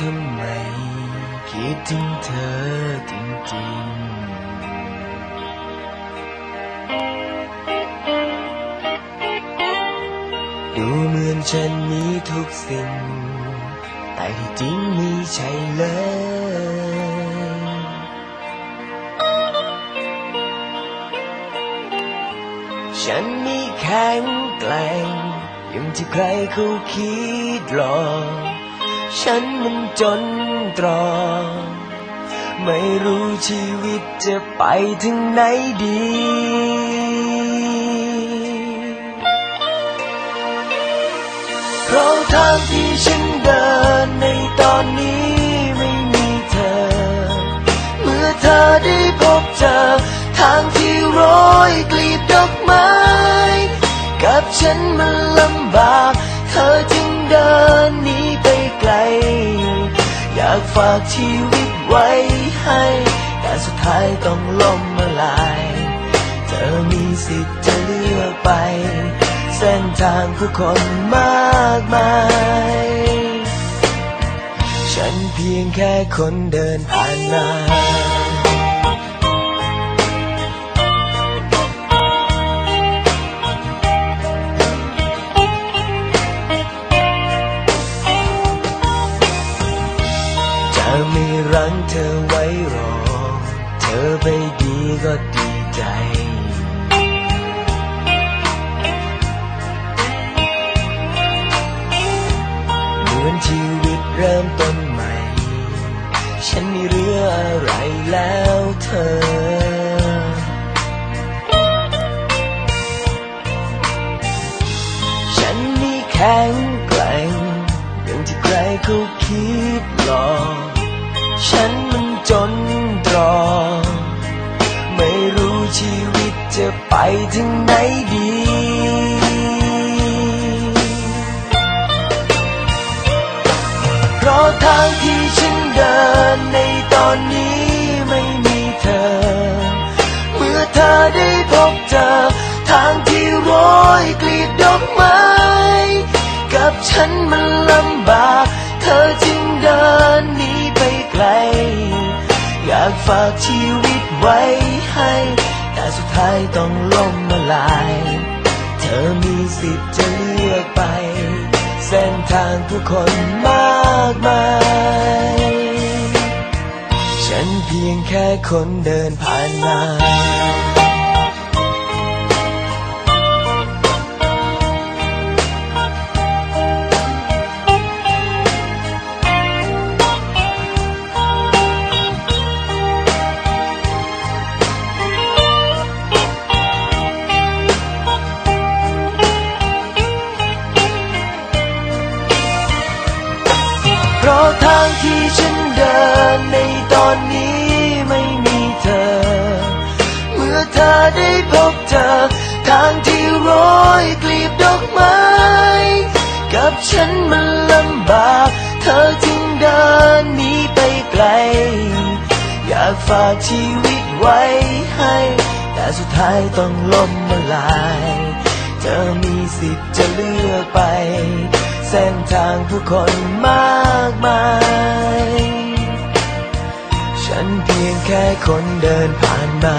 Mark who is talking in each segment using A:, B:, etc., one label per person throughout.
A: ทำไม คิดถึงเธอจริงๆ ดูเหมือนฉันมีทุกสิ่ง แต่ที่จริงไม่ใช่เลยฉันนี่แข็งแกร่งย่งที่ใครเขาคิดหรอก ฉันมันจนตรอไม่รู้ชีวิตจะไปถึงไหนดีเพราะทางที่ฉันเดินในตอนนี้ไม่มีเธอ เมื่อเธอได้พบเจอ ทางที่โรยกลีบดอกไม้ กับฉันมันลำบาก เธอจึงเดิน ฝากชีวิตไว้ให้ แต่สุดท้ายต้องล้มละลาย เธอมีสิทธิ์จะเลือกไป เส้นทางผู้คนมากมาย ฉันเพียงแค่คนเดินผ่านมา ก็ดีใจ เหมือนชีวิตเริ่มต้นใหม่ ฉันมีเรืออะไรแล้วเธอ ฉันนี่แข็งแกร่งอย่างที่ใครเขาคิดหรอกฉันมันจน ถึงไหนดีเพราะทางที่ฉันเดินในตอนนี้ไม่มีเธอ เมื่อเธอได้พบเจอ ทางที่โรยกลีบดอกไม้ กับฉันมันลำบาก เธอจึงเดินหนีไปไกล อยากฝากชีวิตไว้ให้ สุดท้ายต้องล้มละลาย เธอมีสิทธิ์จะเลือกไป เส้นทางผู้คนมากมาย ฉันเพียงแค่คนเดินผ่านมา ราะทางที่ฉันเดินในตอนนี้ไม่มีเธอ เมื่อเธอได้พบเจอทางที่โรยกลีบดอกไม้ กับฉันมันลำบาก เธอจึงเดินหนีไปไกล อยากฝากชีวิตไว้ให้ แต่สุดท้ายต้องล้มละลาย เธอมีสิทธิ์จะเลือกไป เส้นทางผู้คนมากมาย ฉันเพียงแค่คนเดินผ่านมา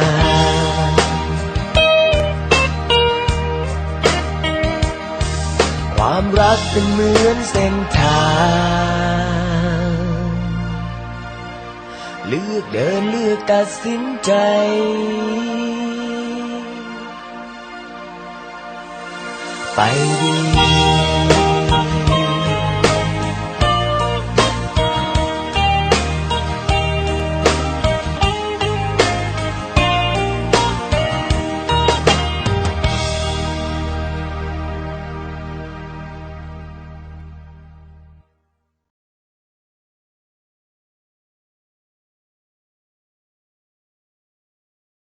A: ความรักเป็นเหมือนเส้นทาง เลือกเดินเลือกตัดสินใจ ไปดี